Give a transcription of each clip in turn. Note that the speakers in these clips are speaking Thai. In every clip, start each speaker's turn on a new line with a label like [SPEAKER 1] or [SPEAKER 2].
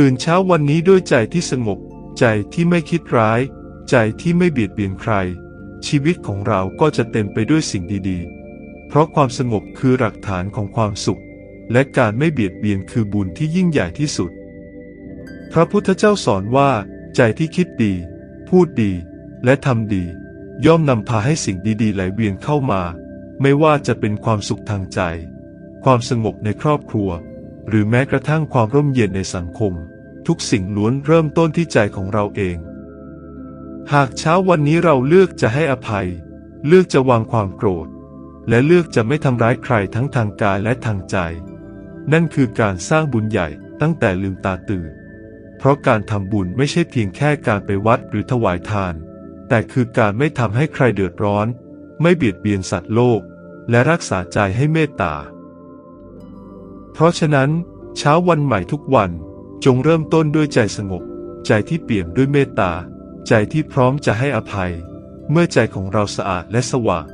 [SPEAKER 1] ตื่นเช้าวันนี้ด้วยใจที่สงบ ใจที่ไม่คิดร้าย ใจที่ไม่เบียดเบียนใคร ชีวิตของเราก็จะเต็มไปด้วยสิ่งดีๆ เพราะความสงบคือหลักฐานของความสุข และการไม่เบียดเบียนคือบุญที่ยิ่งใหญ่ที่สุด พระพุทธเจ้าสอนว่า ใจที่คิดดี พูดดี และทำดี ย่อมนำพาให้สิ่งดีๆ ไหลเวียนเข้ามา ไม่ว่าจะเป็นความสุขทางใจ ความสงบในครอบครัว หรือแม้กระทั่งความร่มเย็นในสังคม ทุกสิ่งล้วนเริ่มต้นที่ใจของเราเอง หากเช้าวันนี้เราเลือกจะให้อภัย เลือกจะวางความโกรธ และเลือกจะไม่ทำร้ายใครทั้งทางกายและทางใจ นั่นคือการสร้างบุญใหญ่ตั้งแต่ลืมตาตื่น เพราะการทำบุญไม่ใช่เพียงแค่การไปวัดหรือถวายทาน แต่คือการไม่ทำให้ใครเดือดร้อน ไม่เบียดเบียนสัตว์โลก และรักษาใจให้เมตตา เพราะฉะนั้น เช้าวันใหม่ทุกวันจงเริ่มต้นด้วยใจสงบ ใจที่เปี่ยมด้วยเมตตา ใจที่พร้อมจะให้อภัย เมื่อใจของเราสะอาดและสว่าง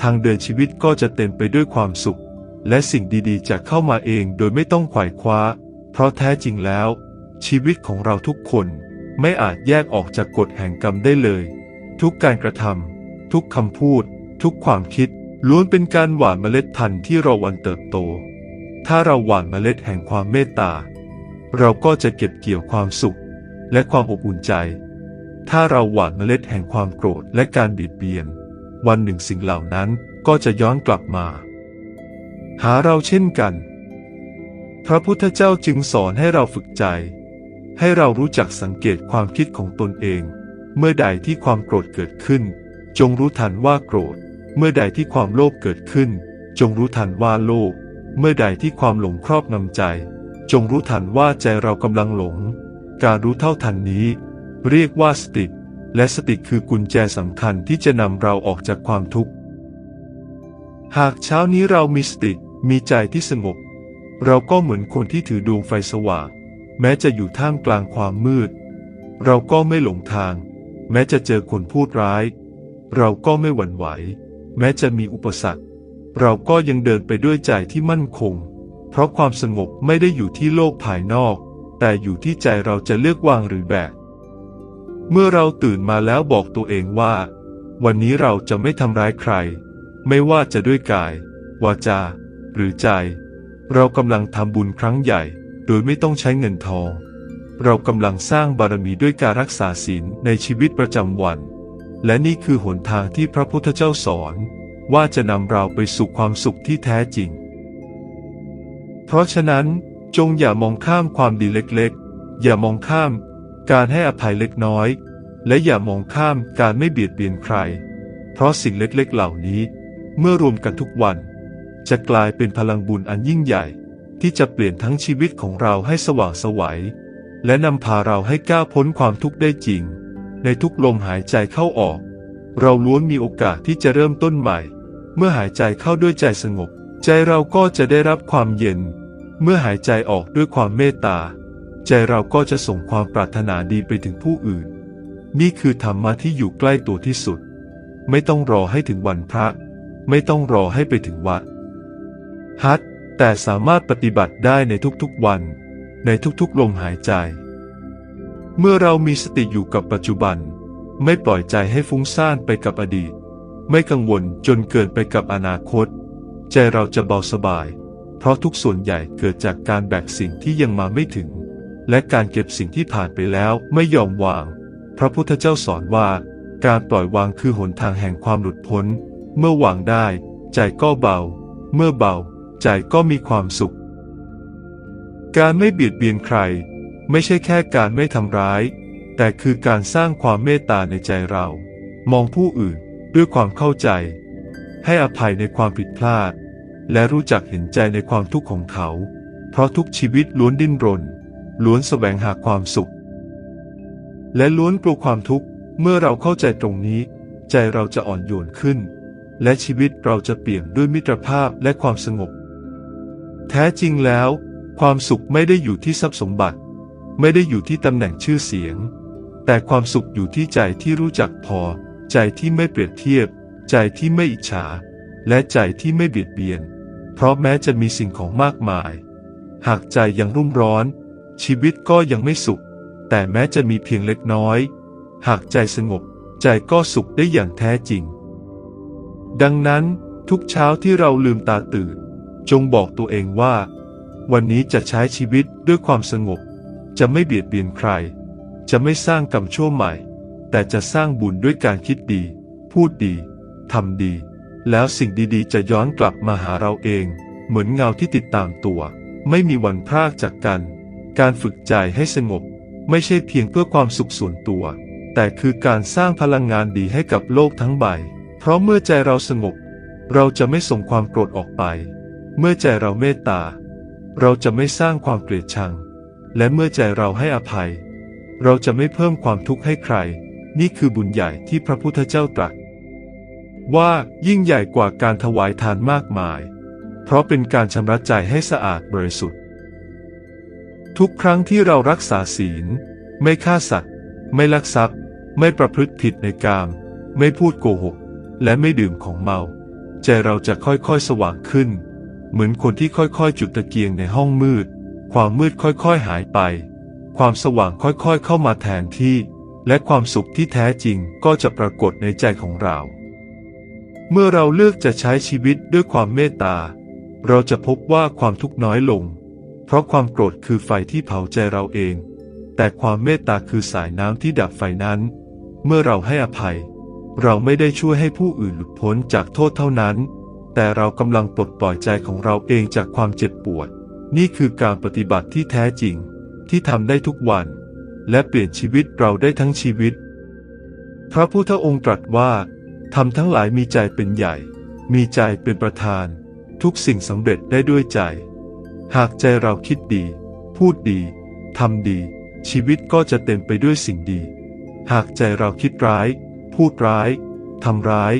[SPEAKER 1] ทางเดินชีวิตก็จะเต็มไปด้วยความสุข และสิ่งดีๆ จะเข้ามาเองโดยไม่ต้องไขว่คว้า เพราะแท้จริงแล้ว ชีวิตของเราทุกคนไม่อาจแยกออกจากกฎแห่งกรรมได้เลย ทุกการกระทำทุกคำพูด ทุกความคิดล้วนเป็นการหว่านเมล็ดพันธุ์ที่เราวันเติบโต ถ้าเราหว่านเมล็ดแห่งความเมตตา เราก็จะเก็บเกี่ยวความสุข และความอบอุ่นใจ ถ้าเราหว่านเมล็ดแห่งความโกรธและการบียดเบียน วันหนึ่งสิ่งเหล่านั้นก็จะย้อนกลับมา หาเราเช่นกัน พระพุทธเจ้าจึงสอนให้เราฝึกใจ ให้เรารู้จักสังเกตความคิดของตนเอง เมื่อใดที่ความโกรธเกิดขึ้น จงรู้ทันว่าโกรธ เมื่อใดที่ความโลภเกิดขึ้น จงรู้ทันว่าโลภ เมื่อใดที่ความหลงครอบงำใจ จงรู้ทันว่าใจเรากำลังหลง การรู้เท่าทันนี้ เรียกว่าสติ และสติคือกุญแจสำคัญที่จะนำเราออกจากความทุกข์ หากเช้านี้เรามีสติมีใจที่สงบ เราก็เหมือนคนที่ถือดวงไฟสว่าง แม้จะอยู่ท่ามกลางความมืด เราก็ไม่หลงทาง แม้จะเจอคนพูดร้าย เราก็ไม่หวั่นไหว แม้จะมีอุปสรรค เราก็ยังเดินไปด้วยใจที่มั่นคง เพราะความสงบไม่ได้อยู่ที่โลกภายนอก แต่อยู่ที่ใจเราจะเลือกวางหรือแบก เมื่อเราตื่นมาแล้วบอกตัวเองว่า วันนี้เราจะไม่ทำร้ายใคร ไม่ว่าจะด้วยกาย วาจา หรือใจ เรากำลังทำบุญครั้งใหญ่ โดยไม่ต้องใช้เงินทอง เรากำลังสร้างบารมีด้วยการรักษาศีลในชีวิตประจำวัน และนี่คือหนทางที่พระพุทธเจ้าสอน ว่าจะนำเราไปสู่ความสุขที่แท้จริง เพราะฉะนั้นจงอย่ามองข้ามความดีเล็กๆ อย่ามองข้าม การให้อภัยเล็กน้อย และอย่ามองข้ามการไม่เบียดเบียนใคร เพราะสิ่งเล็กๆเหล่านี้ เมื่อรวมกันทุกวัน จะกลายเป็นพลังบุญอันยิ่งใหญ่ ที่จะเปลี่ยนทั้งชีวิตของเราให้สว่างไสวัย และนำพาเราให้ก้าวพ้นความทุกข์ได้จริง ในทุกลมหายใจเข้าออก เราล้วนมีโอกาสที่จะเริ่มต้นใหม่ เมื่อหายใจเข้าด้วยใจสงบ ใจเราก็จะได้รับความเย็น เมื่อหายใจออกด้วยความเมตตา ใจเราก็จะส่งความปรารถนาดีไปถึงผู้อื่น นี่คือธรรมะที่อยู่ใกล้ตัวที่สุด ไม่ต้องรอให้ถึงวันพระ ไม่ต้องรอให้ไปถึงวัดฮัทแต่สามารถปฏิบัติได้ในทุกๆวัน ในทุกๆลมหายใจ เมื่อเรามีสติอยู่กับปัจจุบัน ไม่ปล่อยใจให้ฟุ้งซ่านไปกับอดีต ไม่กังวลจนเกินไปกับอนาคต ใจเราจะเบาสบาย เพราะทุกส่วนใหญ่เกิดจากการแบกสิ่งที่ยังมาไม่ถึง และการเก็บสิ่งที่ผ่านไปแล้วไม่ยอมวาง พระพุทธเจ้าสอนว่า การปล่อยวางคือหนทางแห่งความหลุดพ้น เมื่อวางได้ ใจก็เบา เมื่อเบา ใจก็มีความสุข การไม่เบียดเบียนใคร ไม่ใช่แค่การไม่ทำร้าย แต่คือการสร้างความเมตตาในใจเรา มองผู้อื่น ด้วยความเข้าใจ ให้อภัยในความผิดพลาด และรู้จักเห็นใจในความทุกข์ของเขา เพราะทุกชีวิตล้วนดิ้นรน ล้วนแสวงหาความสุข และล้วนกลัวความทุกข์ เมื่อเราเข้าใจตรงนี้ ใจเราจะอ่อนโยนขึ้น และชีวิตเราจะเปลี่ยนด้วยมิตรภาพและความสงบ แท้จริงแล้ว ความสุขไม่ได้อยู่ที่ทรัพย์สมบัติ ไม่ได้อยู่ที่ตำแหน่งชื่อเสียง แต่ความสุขอยู่ที่ใจที่รู้จักพอ ใจที่ไม่เปรียบเทียบ ใจที่ไม่อิจฉา และใจที่ไม่เบียดเบียน เพราะแม้จะมีสิ่งของมากมาย หากใจยังรุ่มร้อน ชีวิตก็ยังไม่สุข แต่แม้จะมีเพียงเล็กน้อย หากใจสงบ ใจก็สุขได้อย่างแท้จริง ดังนั้นทุกเช้าที่เราลืมตาตื่น จงบอกตัวเองว่า วันนี้จะใช้ชีวิตด้วยความสงบ จะไม่เบียดเบียนใคร จะไม่สร้างกรรมชั่วใหม่ แต่จะสร้างบุญด้วยการคิดดี พูดดีทำดี แล้วสิ่งดีๆ จะย้อนกลับมาหาเราเอง เหมือนเงาที่ติดตามตัว ไม่มีวันพรากจากกัน การฝึกใจให้สงบ ไม่ใช่เพียงเพื่อความสุขส่วนตัว แต่คือการสร้างพลังงานดีให้กับโลกทั้งใบ เพราะเมื่อใจเราสงบ เราจะไม่ส่งความโกรธออกไป เมื่อใจเราเมตตา เราจะไม่สร้างความเกลียดชัง และเมื่อใจเราให้อภัย เราจะไม่เพิ่มความทุกข์ให้ใคร นี่คือบุญใหญ่ที่พระพุทธเจ้าตรัสว่ายิ่งใหญ่กว่าการถวายทานมากมาย เพราะเป็นการชำระใจให้สะอาดบริสุทธิ์ ทุกครั้งที่เรารักษาศีล ไม่ฆ่าสัตว์ ไม่ลักทรัพย์ ไม่ประพฤติผิดในกาม ไม่พูดโกหก และไม่ดื่มของเมา ใจเราจะค่อยๆสว่างขึ้น เหมือนคนที่ค่อยๆ จุดตะเกียงในห้องมืด ความมืดค่อยๆหายไป ความสว่างค่อยๆเข้ามาแทนที่ และความสุขที่แท้จริงก็จะปรากฏในใจของเรา เมื่อเราเลือกจะใช้ชีวิตด้วยความเมตตา เราจะพบว่าความทุกข์น้อยลง เพราะความโกรธคือไฟที่เผาใจเราเอง แต่ความเมตตาคือสายน้ำที่ดับไฟนั้น เมื่อเราให้อภัย เราไม่ได้ช่วยให้ผู้อื่นหลุดพ้นจากโทษเท่านั้น แต่เรากำลังปลดปล่อยใจของเราเองจากความเจ็บปวด นี่คือการปฏิบัติที่แท้จริง ที่ทำได้ทุกวัน และเปลี่ยนชีวิตเราได้ทั้งชีวิต พระพุทธองค์ตรัสว่าทำทั้งหลายมีใจเป็นใหญ่ มีใจเป็นประธาน ทุกสิ่งสำเร็จได้ด้วยใจ หากใจเราคิดดี พูดดีทำดี ชีวิตก็จะเต็มไปด้วยสิ่งดี หากใจเราคิดร้าย พูดร้ายทำร้าย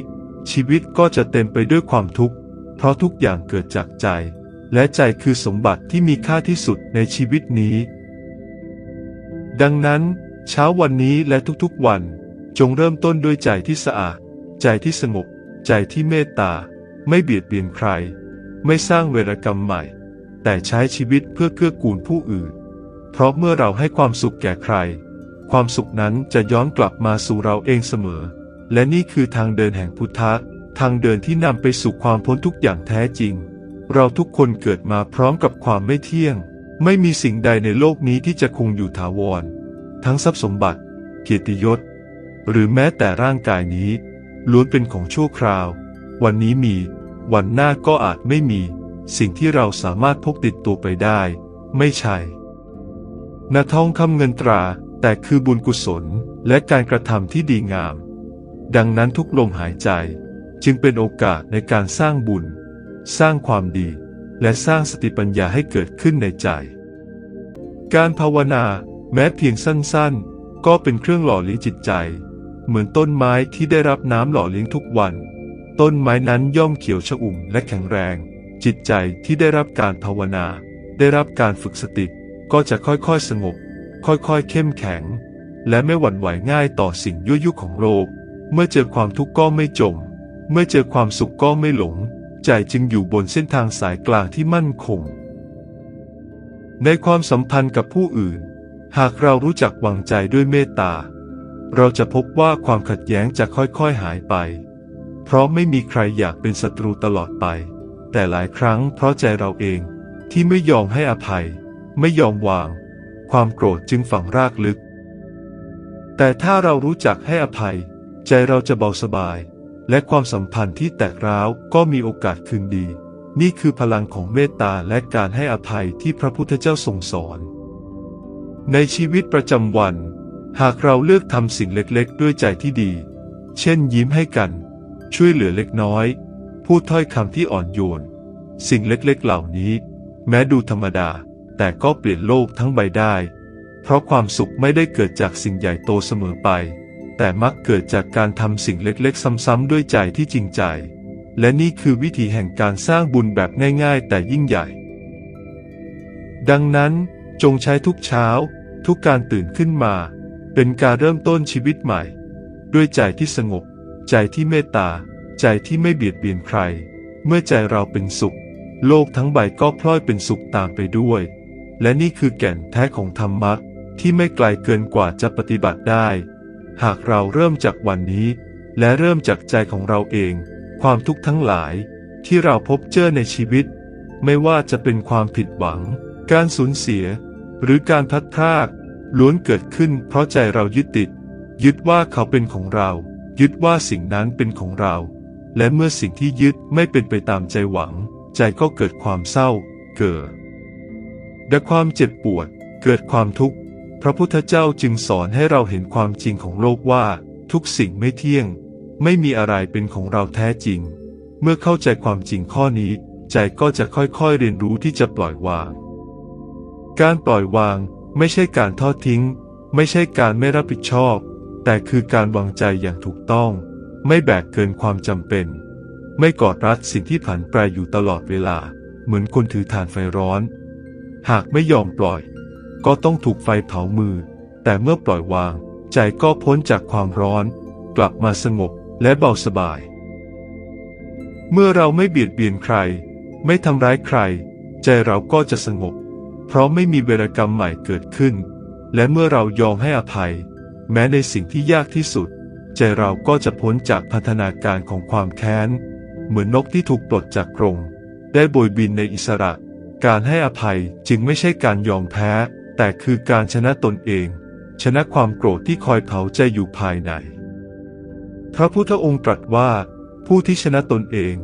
[SPEAKER 1] ชีวิตก็จะเต็มไปด้วยความทุกข์ เพราะทุกอย่างเกิดจากใจ และใจคือสมบัติที่มีค่าที่สุดในชีวิตนี้ ดังนั้น เช้าวันนี้และทุกๆวัน จงเริ่มต้นด้วยใจที่สะอาด ใจที่สงบ ใจที่เมตตา ไม่เบียดเบียนใคร ไม่สร้างเวรกรรมใหม่ แต่ใช้ชีวิตเพื่อเกื้อกูลผู้อื่น เพราะเมื่อเราให้ความสุขแก่ใคร ความสุขนั้นจะย้อนกลับมาสู่เราเองเสมอ และนี่คือทางเดินแห่งพุทธะทางเดินที่นำไปสู่ความพ้นทุกอย่างแท้จริง เราทุกคนเกิดมาพร้อมกับความไม่เที่ยง ไม่มีสิ่งใดในโลกนี้ที่จะคงอยู่ถาวร ทั้งทรัพย์สมบัติ เกียรติยศ หรือแม้แต่ร่างกายนี้ ล้วนเป็นของชั่วคราว วันนี้มี วันหน้าก็อาจไม่มี สิ่งที่เราสามารถพกติดตัวไปได้ ไม่ใช่นาทองคำเงินตรา แต่คือบุญกุศลและการกระทำที่ดีงาม ดังนั้นทุกลมหายใจจึงเป็นโอกาสในการสร้างบุญ สร้างความดี และสร้างสติปัญญาให้เกิดขึ้นในใจ การภาวนาแม้เพียงสั้นๆ ก็เป็นเครื่องหล่อเลี้ยงจิตใจ เหมือนต้นไม้ที่ได้รับน้ำหล่อเลี้ยงทุกวัน ต้นไม้นั้นย่อมเขียวชอุ่มและแข็งแรง จิตใจที่ได้รับการภาวนา ได้รับการฝึกสติก็จะค่อยๆสงบ ค่อยๆเข้มแข็ง และไม่หวั่นไหวง่ายต่อสิ่งยั่วยุของโลกเมื่อเจอความทุกข์ก็ไม่จม เมื่อเจอความสุขก็ไม่หลง ใจจึงอยู่บนเส้นทางสายกลางที่มั่นคง ในความสัมพันธ์กับผู้อื่น หากเรารู้จักวางใจด้วยเมตตา เราจะพบว่าความขัดแย้งจะค่อยๆหายไป เพราะไม่มีใครอยากเป็นศัตรูตลอดไป แต่หลายครั้งเพราะใจเราเองที่ไม่ยอมให้อภัย ไม่ยอมวาง ความโกรธจึงฝังรากลึก แต่ถ้าเรารู้จักให้อภัย ใจเราจะเบาสบาย และความสัมพันธ์ที่แตกร้าวก็มีโอกาสคืนดี นี่คือพลังของเมตตาและการให้อภัยที่พระพุทธเจ้าทรงสอน ในชีวิตประจำวัน หากเราเลือกทำสิ่งเล็กๆ ด้วยใจที่ดี เช่นยิ้มให้กัน ช่วยเหลือเล็กน้อย พูดถ้อยคำที่อ่อนโยน สิ่งเล็กๆเหล่านี้ แม้ดูธรรมดา แต่ก็เปลี่ยนโลกทั้งใบได้ เพราะความสุขไม่ได้เกิดจากสิ่งใหญ่โตเสมอไป แต่มักเกิดจากการทำสิ่งเล็กๆ ซ้ำๆด้วยใจที่จริงใจ และนี่คือวิธีแห่งการสร้างบุญแบบง่ายๆ แต่ยิ่งใหญ่ ดังนั้นจงใช้ทุกเช้า ทุกการตื่นขึ้นมา เป็นการเริ่มต้นชีวิตใหม่ ด้วยใจที่สงบ ใจที่เมตตา ใจที่ไม่เบียดเบียนใคร เมื่อใจเราเป็นสุข โลกทั้งใบก็พลอยเป็นสุขตามไปด้วย และนี่คือแก่นแท้ของธรรมะที่ไม่ไกลเกินกว่าจะปฏิบัติได้ หากเราเริ่มจากวันนี้ และเริ่มจากใจของเราเอง ความทุกข์ทั้งหลายที่เราพบเจอในชีวิต ไม่ว่าจะเป็นความผิดหวัง การสูญเสีย หรือการพัดพรากล้วนเกิดขึ้นเพราะใจเรายึดติด ยึดว่าเขาเป็นของเรา ยึดว่าสิ่งนั้นเป็นของเรา และเมื่อสิ่งที่ยึดไม่เป็นไปตามใจหวัง ใจก็เกิดความเศร้า เกิด และความเจ็บปวด เกิดความทุกข์ พระพุทธเจ้าจึงสอนให้เราเห็นความจริงของโลกว่า ทุกสิ่งไม่เที่ยง ไม่มีอะไรเป็นของเราแท้จริง เมื่อเข้าใจความจริงข้อนี้ ใจก็จะค่อยๆเรียนรู้ที่จะปล่อยวาง การปล่อยวางไม่ใช่การทอดทิ้ง ไม่ใช่การไม่รับผิดชอบ แต่คือการวางใจอย่างถูกต้อง ไม่แบกเกินความจำเป็น ไม่กอดรัดสิ่งที่ผันแปรอยู่ตลอดเวลา เหมือนคนถือถ่านไฟร้อน หากไม่ยอมปล่อย ก็ต้องถูกไฟเผามือ แต่เมื่อปล่อยวาง ใจก็พ้นจากความร้อน กลับมาสงบและเบาสบาย เมื่อเราไม่เบียดเบียนใคร ไม่ทำร้ายใคร ใจเราก็จะสงบ เพราะไม่มีเวรกรรมใหม่เกิดขึ้น และเมื่อเรายอมให้อภัย แม้ในสิ่งที่ยากที่สุด ใจเราก็จะพ้นจากพันธนาการของความแค้น เหมือนนกที่ถูกปลดจากกรงได้โบยบินในอิสระ การให้อภัยจึงไม่ใช่การยอมแพ้ แต่คือการชนะตนเอง ชนะความโกรธที่คอยเผาใจอยู่ภายใน พระพุทธองค์ตรัสว่า ผู้ที่ชนะตนเอง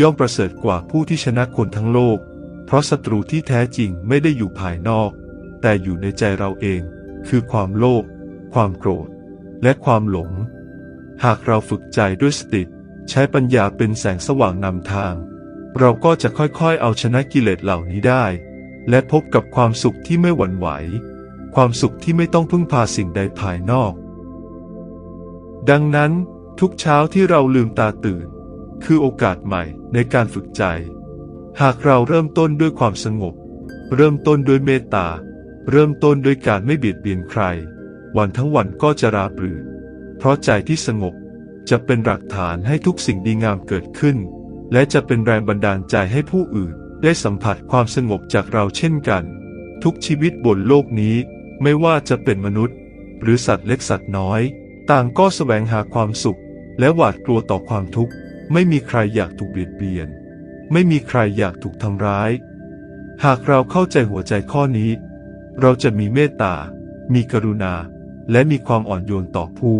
[SPEAKER 1] ย่อมประเสริฐกว่าผู้ที่ชนะคนทั้งโลก เพราะศัตรูที่แท้จริงไม่ได้อยู่ภายนอก แต่อยู่ในใจเราเอง คือความโลภความโกรธ และความหลง หากเราฝึกใจด้วยสติใช้ปัญญาเป็นแสงสว่างนำทาง เราก็จะค่อยๆเอาชนะกิเลสเหล่านี้ได้ และพบกับความสุขที่ไม่หวั่นไหว ความสุขที่ไม่ต้องพึ่งพาสิ่งใดภายนอก ดังนั้นทุกเช้าที่เราลืมตาตื่น คือโอกาสใหม่ในการฝึกใจ หากเราเริ่มต้นด้วยความสงบ เริ่มต้นด้วยเมตตา เริ่มต้นด้วยการไม่เบียดเบียนใคร วันทั้งวันก็จะราบรื่น เพราะใจที่สงบจะเป็นหลักฐานให้ทุกสิ่งดีงามเกิดขึ้น และจะเป็นแรงบันดาลใจให้ผู้อื่น ได้สัมผัสความสงบจากเราเช่นกัน ทุกชีวิตบนโลกนี้ไม่ว่าจะเป็นมนุษย์ หรือสัตว์เล็กสัตว์น้อย ต่างก็แสวงหาความสุข และหวาดกลัวต่อความทุกข์ ไม่มีใครอยากถูกเบียดเบียน ไม่มีใครอยากถูกทำร้าย หากเราเข้าใจหัวใจข้อนี้ เราจะมีเมตตา มีกรุณา และมีความอ่อนโยนต่อผู้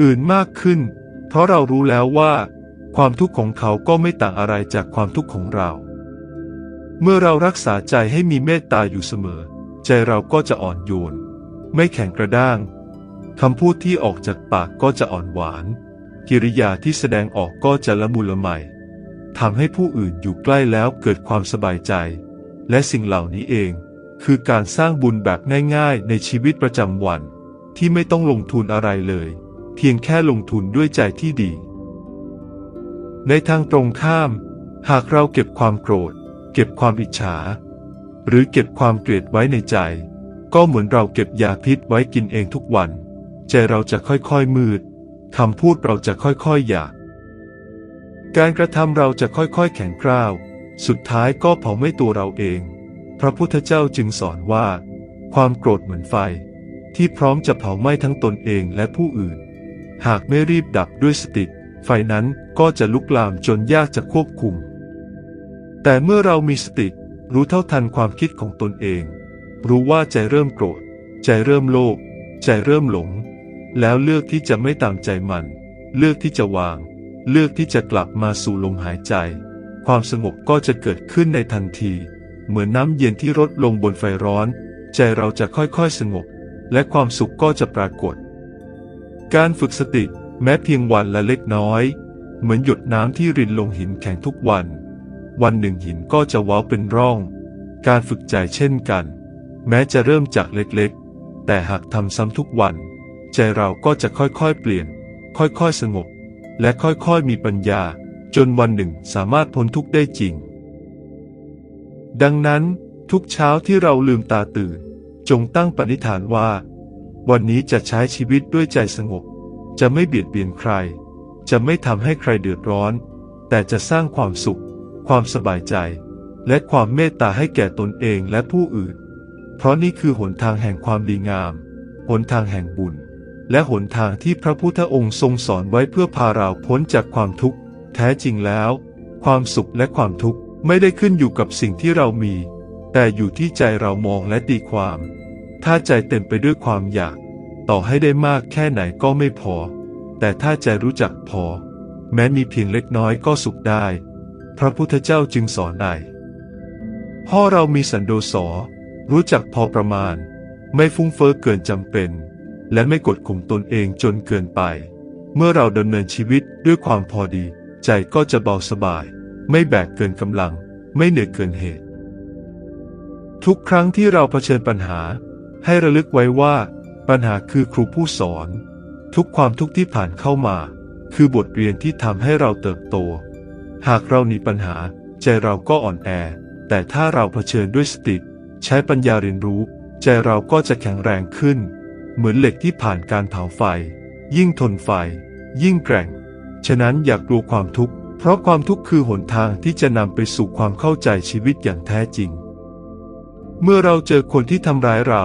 [SPEAKER 1] อื่นมากขึ้น เพราะเรารู้แล้วว่า ความทุกข์ของเขาก็ไม่ต่างอะไรจากความทุกข์ของเรา เมื่อเรารักษาใจให้มีเมตตาอยู่เสมอ ใจเราก็จะอ่อนโยน ไม่แข็งกระด้างคำพูดที่ออกจากปากก็จะอ่อนหวาน กิริยาที่แสดงออกก็จะละมุนละไมทำให้ผู้อื่นอยู่ใกล้แล้วเกิดความสบายใจ และสิ่งเหล่านี้เอง คือการสร้างบุญแบบง่ายๆ ในชีวิตประจำวัน ที่ไม่ต้องลงทุนอะไรเลย เพียงแค่ลงทุนด้วยใจที่ดี ในทางตรงข้าม หากเราเก็บความโกรธ เก็บความอิจฉา หรือเก็บความเกลียดไว้ในใจ ก็เหมือนเราเก็บยาพิษไว้กินเองทุกวัน ใจเราจะค่อยๆมืดคำพูดเราจะค่อยๆหยาบการกระทำเราจะค่อยๆแข็งกร้าว สุดท้ายก็เผาไหม้ตัวเราเอง พระพุทธเจ้าจึงสอนว่า ความโกรธเหมือนไฟ ที่พร้อมจะเผาไหม้ทั้งตนเองและผู้อื่น หากไม่รีบดับด้วยสติ ไฟนั้นก็จะลุกลามจนยากจะควบคุม แต่เมื่อเรามีสติ รู้เท่าทันความคิดของตนเอง รู้ว่าใจเริ่มโกรธ ใจเริ่มโลภใจเริ่มหลง แล้วเลือกที่จะไม่ตามใจมัน เลือกที่จะวาง เลือกที่จะกลับมาสู่ลมหายใจ ความสงบก็จะเกิดขึ้นในทันที เหมือนน้ำเย็นที่ลดลงบนไฟร้อน ใจเราจะค่อยๆสงบ และความสุขก็จะปรากฏ การฝึกสติแม้เพียงวันละเล็กน้อย เหมือนหยดน้ำที่รินลงหินแข็งทุกวัน วันหนึ่งหินก็จะว้าเป็นร่อง การฝึกใจเช่นกัน แม้จะเริ่มจากเล็กๆ แต่หากทำซ้ำทุกวัน ใจเราก็จะค่อยๆเปลี่ยน ค่อยๆสงบ และค่อยๆมีปัญญา จนวันหนึ่งสามารถพ้นทุกข์ได้จริง ดังนั้นทุกเช้าที่เราลืมตาตื่น จงตั้งปณิธานว่า วันนี้จะใช้ชีวิตด้วยใจสงบ จะไม่เบียดเบียนใคร จะไม่ทำให้ใครเดือดร้อน แต่จะสร้างความสุข ความสบายใจ และความเมตตาให้แก่ตนเองและผู้อื่น เพราะนี่คือหนทางแห่งความดีงาม หนทางแห่งบุญ และหนทางที่พระพุทธองค์ทรงสอนไว้เพื่อพาเราพ้นจากความทุกข์ แท้จริงแล้ว ความสุขและความทุกข์ไม่ได้ขึ้นอยู่กับสิ่งที่เรามี แต่อยู่ที่ใจเรามองและตีความ ถ้าใจเต็มไปด้วยความอยาก ต่อให้ได้มากแค่ไหนก็ไม่พอ แต่ถ้าใจรู้จักพอ แม้มีเพียงเล็กน้อยก็สุขได้ พระพุทธเจ้าจึงสอนในพ่อเรามีสันโดษอรู้จักพอประมาณ ไม่ฟุ้งเฟ้อเกินจำเป็น และไม่กดข่มตนเองจนเกินไป เมื่อเราดำเนินชีวิตด้วยความพอดี ใจก็จะเบาสบาย ไม่แบกเกินกำลัง ไม่เหนื่อยเกินเหตุ ทุกครั้งที่เราเผชิญปัญหา ให้ระลึกไว้ว่า ปัญหาคือครูผู้สอน ทุกความทุกข์ที่ผ่านเข้ามา คือบทเรียนที่ทำให้เราเติบโต หากเราหนีปัญหา ใจเราก็อ่อนแอ แต่ถ้าเราเผชิญด้วยสติ ใช้ปัญญาเรียนรู้ ใจเราก็จะแข็งแรงขึ้น เหมือนเหล็กที่ผ่านการเผาไฟ ยิ่งทนไฟ ยิ่งแกร่ง ฉะนั้นอย่ากลัวความทุกข์ เพราะความทุกข์คือหนทางที่จะนำไปสู่ความเข้าใจชีวิตอย่างแท้จริง เมื่อเราเจอคนที่ทำร้ายเรา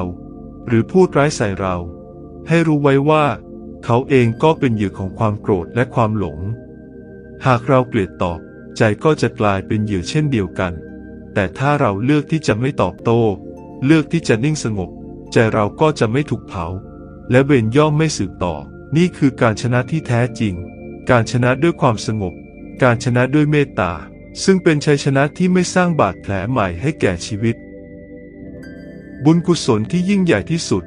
[SPEAKER 1] หรือพูดร้ายใส่เรา ให้รู้ไว้ว่า เขาเองก็เป็นเหยื่อของความโกรธและความหลง หากเราเกลียดตอบ ใจก็จะกลายเป็นเหยื่อเช่นเดียวกัน แต่ถ้าเราเลือกที่จะไม่ตอบโต้ เลือกที่จะนิ่งสงบ ใจเราก็จะไม่ถูกเผา และเวรย่อมไม่สืบต่อ นี่คือการชนะที่แท้จริง การชนะด้วยความสงบ การชนะด้วยเมตตา ซึ่งเป็นชัยชนะที่ไม่สร้างบาดแผลใหม่ให้แก่ชีวิต บุญกุศลที่ยิ่งใหญ่ที่สุด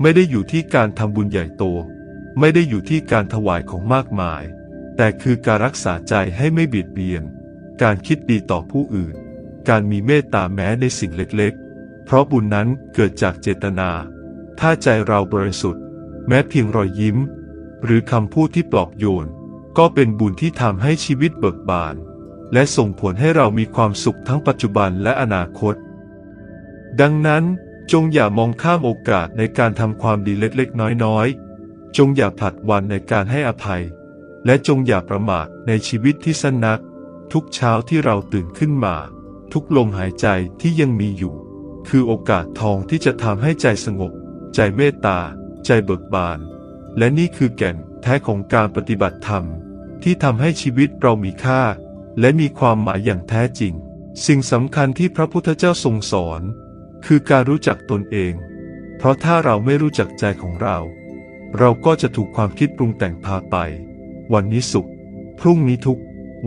[SPEAKER 1] ไม่ได้อยู่ที่การทำบุญใหญ่โต ไม่ได้อยู่ที่การถวายของมากมาย แต่คือการรักษาใจให้ไม่เบียดเบียน การคิดดีต่อผู้อื่น การมีเมตตาแม้ในสิ่งเล็กๆ เพราะบุญนั้นเกิดจากเจตนา ถ้าใจเราบริสุทธิ์ แม้เพียงรอยยิ้ม หรือคำพูดที่ปลอบโยน ก็เป็นบุญที่ทำให้ชีวิตเบิกบาน และส่งผลให้เรามีความสุขทั้งปัจจุบันและอนาคต ดังนั้นจงอย่ามองข้ามโอกาสในการทำความดีเล็กๆ น้อยๆ จงอย่าผลัดวันในการให้อภัย และจงอย่าประมาทในชีวิตที่สั้นนัก ทุกเช้าที่เราตื่นขึ้นมา ทุกลมหายใจที่ยังมีอยู่ คือโอกาสทองที่จะทำให้ใจสงบ ใจเมตตา ใจเบิกบาน และนี่คือแก่นแท้ของการปฏิบัติธรรม ที่ทำให้ชีวิตเรามีค่า และมีความหมายอย่างแท้จริง สิ่งสำคัญที่พระพุทธเจ้าทรงสอน คือการรู้จักตนเอง เพราะถ้าเราไม่รู้จักใจของเรา เราก็จะถูกความคิดปรุงแต่งพาไป วันนี้สุข พรุ่งนี้ทุก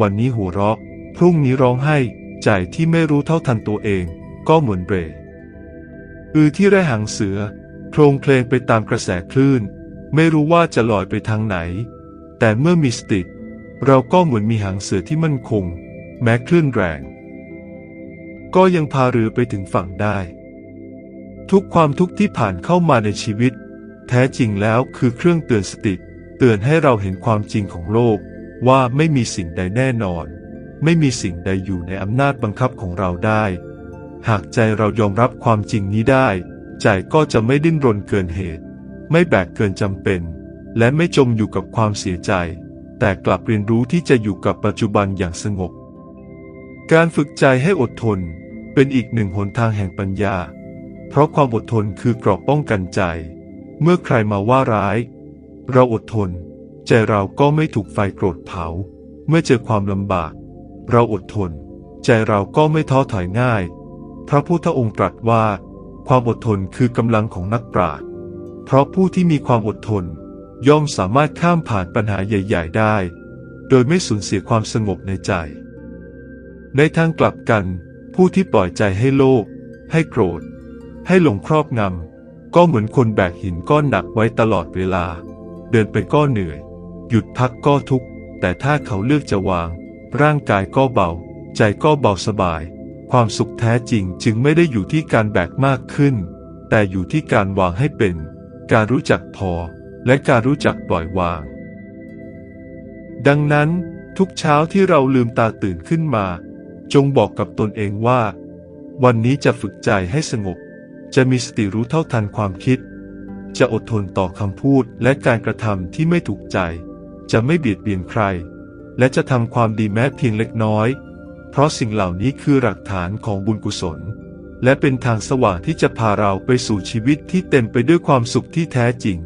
[SPEAKER 1] วันนี้หัวเราะ พรุ่งนี้ร้องไห้ ใจที่ไม่รู้เท่าทันตัวเอง ก็เหมือนเบรอือที่ไรหางเสือ โครงเพลงไปตามกระแสคลื่น ไม่รู้ว่าจะลอยไปทางไหน แต่เมื่อมีสติเราก็เหมือนมีหางเสือที่มั่นคง แม้คลื่นแรง ก็ยังพาเรือไปถึงฝั่งได้ ทุกความทุกข์ที่ผ่านเข้ามาในชีวิต แท้จริงแล้วคือเครื่องเตือนสติ เตือนให้เราเห็นความจริงของโลกว่าไม่มีสิ่งใดแน่นอน ไม่มีสิ่งใดอยู่ในอำนาจบังคับของเราได้ หากใจเรายอมรับความจริงนี้ได้ ใจก็จะไม่ดิ้นรนเกินเหตุ ไม่แบกเกินจำเป็น และไม่จมอยู่กับความเสียใจ แต่กลับเรียนรู้ที่จะอยู่กับปัจจุบันอย่างสงบ การฝึกใจให้อดทน เป็นอีกหนึ่งหนทางแห่งปัญญา เพราะความอดทนคือเกราะป้องกันใจ เมื่อใครมาว่าร้าย เราอดทน ใจเราก็ไม่ถูกไฟโกรธเผา เมื่อเจอความลำบาก เราอดทน ใจเราก็ไม่ท้อถอยง่าย พระพุทธองค์ตรัสว่า ความอดทนคือกำลังของนักปราชญ์เพราะผู้ที่มีความอดทน ย่อมสามารถข้ามผ่านปัญหาใหญ่ ๆ ได้ โดยไม่สูญเสียความสงบในใจ ในทางกลับกัน ผู้ที่ปล่อยใจให้โลภให้โกรธ ให้หลงครอบงำก็เหมือนคนแบกหินก้อนหนักไว้ตลอดเวลา เดินไปก็เหนื่อย หยุดพักก็ทุกข์ แต่ถ้าเขาเลือกจะวาง ร่างกายก็เบา ใจก็เบาสบาย ความสุขแท้จริงจึงไม่ได้อยู่ที่การแบกมากขึ้น แต่อยู่ที่การวางให้เป็น การรู้จักพอ และการรู้จักปล่อยวาง ดังนั้นทุกเช้าที่เราลืมตาตื่นขึ้นมา จงบอกกับตนเองว่า วันนี้จะฝึกใจให้สงบ จะมีสติรู้เท่าทันความคิด จะอดทนต่อคำพูดและการกระทำที่ไม่ถูกใจ จะไม่เบียดเบียนใคร และจะทำความดีแม้เพียงเล็กน้อย เพราะสิ่งเหล่านี้คือหลักฐานของบุญกุศล และเป็นทางสว่างที่จะพาเราไปสู่ชีวิตที่เต็มไปด้วยความสุขที่แท้จริง